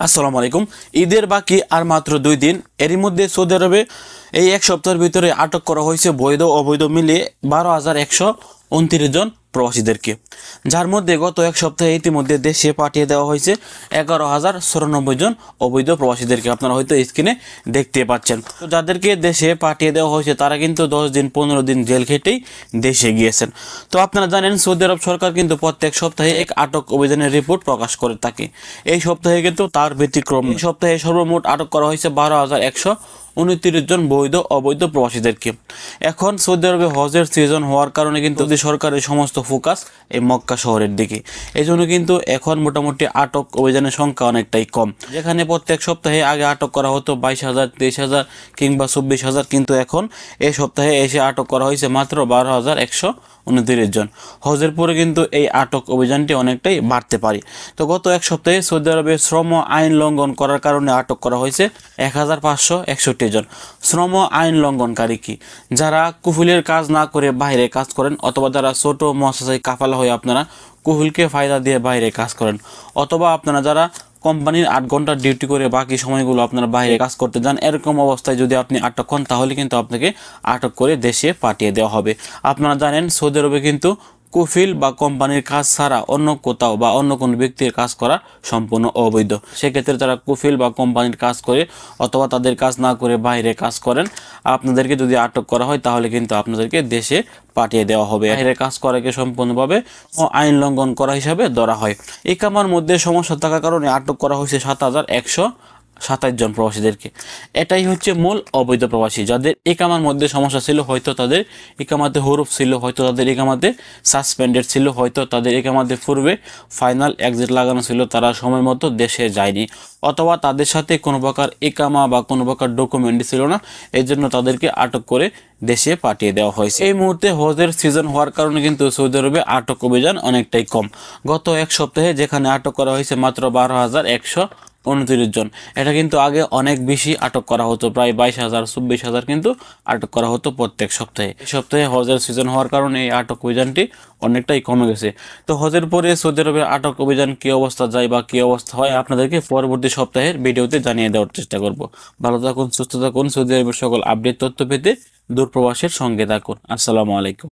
আসসালামু আলাইকুম। ঈদের বাকি আর মাত্র দুই দিন। এরই মধ্যে সৌদি আরবে এই এক সপ্তাহের ভিতরে আটক করা হয়েছে বৈধ অবৈধ মিলিয়ে বারো হাজার একশো উনত্রিশ জন প্রবাসীদেরকে। যার মধ্যে গত এক সপ্তাহে ইতিমধ্যে দেশে পাঠিয়ে দেওয়া হয়েছে এগারো হাজার চুরানব্বই জন অবৈধ প্রবাসীদেরকে। আপনারা হয়তো স্ক্রিনে দেখতে পাচ্ছেন। তো যাদেরকে দেশে পাঠিয়ে দেওয়া হয়েছে, তারা কিন্তু দশ দিন, পনেরো দিন জেল খেটেই দেশে গিয়েছেন। তো আপনারা জানেন, সৌদি আরব সরকার কিন্তু প্রত্যেক সপ্তাহে এক আটক অভিযানের রিপোর্ট প্রকাশ করে থাকে। এই সপ্তাহে কিন্তু তার ব্যতিক্রম। সপ্তাহে সর্বমোট আটক করা হয়েছে বারো হাজার একশো উনত্রিশ জন বৈধ অবৈধ প্রবাসীদেরকে। এখন সৌদি আরবে হজের সিজন হওয়ার কারণে কিন্তু সৌদি সরকারের সমস্ত ফোকাস এই মক্কা শহরের দিকে। এই জন্য কিন্তু এখন মোটামুটি আটক অভিযানের সংখ্যা অনেকটাই কম। যেখানে প্রত্যেক সপ্তাহে আগে আটক করা হতো বাইশ হাজার তেইশ হাজার কিংবা চব্বিশ হাজার কিন্তু এখন এই সপ্তাহে এসে আটক করা হয়েছে মাত্র বারো হাজার একশো উনত্রিশ জন। হজের পরে কিন্তু এই আটক অভিযানটি অনেকটাই বাড়তে পারে। তো গত এক সপ্তাহে সৌদি আরবে শ্রম আইন লঙ্ঘন করার কারণে আটক করা হয়েছে এক হাজার পাঁচশো একষট্টি জন। শ্রম আইন লঙ্ঘনকারী কি? যারা কুফুলের কাজ না করে বাইরে কাজ করেন অথবা যারা ছোট মহাশাসাই কাফালা হয়ে আপনারা কুহুলকে ফায়দা দিয়ে বাইরে কাজ করেন, অথবা আপনারা যারা কোম্পানির আট ঘণ্টা ডিউটি করে বাকি সময়গুলো আপনারা বাইরে কাজ করতে যান, এরকম অবস্থায় যদি আপনি আটক হন তাহলে কিন্তু আপনাকে আটক করে দেশে পাঠিয়ে দেওয়া হবে। আপনারা জানেন, সৌদি আরবে কিন্তু কুফিল বা কোম্পানির কাজ ছাড়া অন্য কোথাও বা অন্য কোনো ব্যক্তির কাজ করা সম্পূর্ণ অবৈধ। সেক্ষেত্রে তারা কুফিল বা কোম্পানির কাজ করে অথবা তাদের কাজ না করে বাইরে কাজ করেন আপনাদেরকে যদি আটক করা হয়, তাহলে কিন্তু আপনাদেরকে দেশে পাঠিয়ে দেওয়া হবে। বাইরে কাজ করাকে সম্পূর্ণভাবে আইন লঙ্ঘন করা হিসাবে ধরা হয়। এই কামার মধ্যে সমস্যা থাকার কারণে আটক করা হয়েছে সাত হাজার একশো সাতাশ জন প্রবাসীদেরকে। এটাই হচ্ছে মূল অবৈধ প্রবাসী। যাদের একামার মধ্যে সমস্যা ছিল, হয়তো তাদের একামাতে হরুফ ছিল, হয়তো তাদের একামাতে সাসপেন্ডেড ছিল, হয়তো তাদের একামাতে পূর্বে ফাইনাল এক্সিট লাগানো ছিল, তারা সময় মতো দেশে যায়নি। অথবা তাদের সাথে কোনো প্রকার একামা বা কোনো প্রকার ডকুমেন্ট ছিল না এই জন্য তাদেরকে আটক করে দেশে পাঠিয়ে দেওয়া হয়েছে। এই মুহূর্তে হজের সিজন হওয়ার কারণে কিন্তু সৌদি আরবে আটক অভিযান অনেকটাই কম। গত এক সপ্তাহে যেখানে আটক করা হয়েছে মাত্র বারো হাজার একশো উনত্রিশ জন। এটা কিন্তু আগে অনেক বেশি আটক করা হতো, প্রায় বাইশ হাজার, চব্বিশ হাজার কিন্তু আটক করা হতো প্রত্যেক সপ্তাহে। এই সপ্তাহে হজের সিজন হওয়ার কারণে এই আটক অভিযানটি অনেকটাই কমে গেছে। তো হজের পরে সৌদি আরবের আটক অভিযান কী অবস্থা, যায় বা কী অবস্থা হয়, আপনাদেরকে পরবর্তী সপ্তাহের ভিডিওতে জানিয়ে দেওয়ার চেষ্টা করব। ভালো থাকুন, সুস্থ থাকুন, সৌদি আরবের সকল আপডেট তথ্য পেতে দূরপ্রবাসের সঙ্গে থাকুন। আসসালামু আলাইকুম।